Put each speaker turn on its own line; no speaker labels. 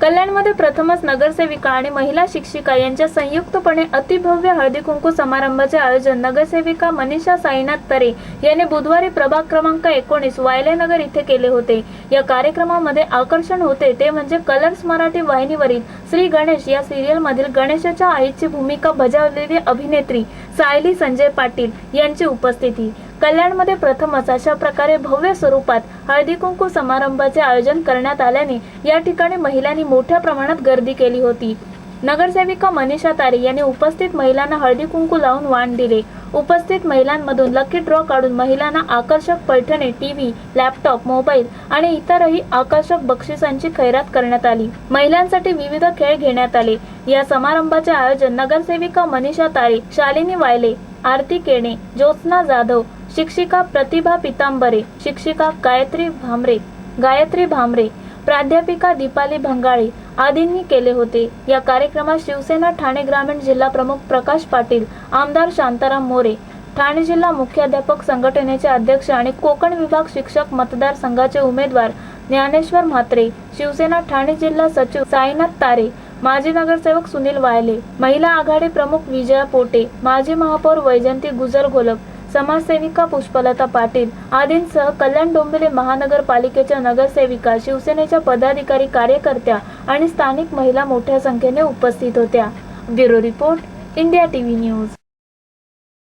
कल्याणमध्ये प्रथमच नगरसेविका आणि महिला शिक्षिका यांच्या संयुक्तपणे अतिभव्य हळदी कुंकू समारंभाचे आयोजन नगरसेविका मनीषा साईनाथ तरे यांनी बुधवारी प्रभाग क्रमांक एकोणीस वायलेनगर इथे केले होते. या कार्यक्रमामध्ये आकर्षण होते ते म्हणजे कलर्स मराठी वाहिनीवरील श्री गणेश या सिरियलमधील गणेशाच्या आईची भूमिका बजावलेली अभिनेत्री सायली संजय पाटील यांची उपस्थिती. कल्याणमध्ये प्रथमच अशा प्रकारे भव्य स्वरूपात हळदी कुंकू समारंभाचे आयोजन करण्यात आल्याने या ठिकाणी महिलांनी मोठ्या प्रमाणात गर्दी केली होती. नगरसेविका मनीषा तारे यांनी उपस्थित महिलांना हळदी कुंकू लावून वाण दिले. उपस्थित महिलांमधून लकी ड्रॉ काढून महिलांना आकर्षक पैठणे टीव्ही लॅपटॉप मोबाईल आणि इतरही आकर्षक बक्षिसांची खैरात करण्यात आली. महिलांसाठी विविध खेळ घेण्यात आले. या समारंभाचे आयोजन नगरसेविका मनीषा तारे शालिनी वायले आरती केणे ज्योत्स्ना जाधव शिक्षिका प्रतिभा पितांबरे शिक्षिका गायत्री भामरे गायत्री भामरे प्राध्यापिका दीपाली भंगाळे आदींनी केले होते. या कार्यक्रमात शिवसेना ठाणे ग्रामीण जिल्हा प्रमुख प्रकाश पाटील आमदार शांताराम मोरे ठाणे जिल्हा मुख्याध्यापक संघटनेचे अध्यक्ष आणि कोकण विभाग शिक्षक मतदारसंघाचे उमेदवार ज्ञानेश्वर म्हात्रे शिवसेना ठाणे जिल्हा सचिव साईनाथ तारे माजी नगरसेवक सुनील वायले महिला आघाडी प्रमुख विजया पोटे माजी महापौर वैजंती गुजर घोलप समाजसेविका पुष्पलता पाटील आदींसह कल्याण डोंबिवली महानगरपालिकेच्या नगरसेविका शिवसेनेच्या पदाधिकारी कार्यकर्त्या आणि स्थानिक महिला मोठ्या संख्येने उपस्थित होत्या. Bureau report India TV news.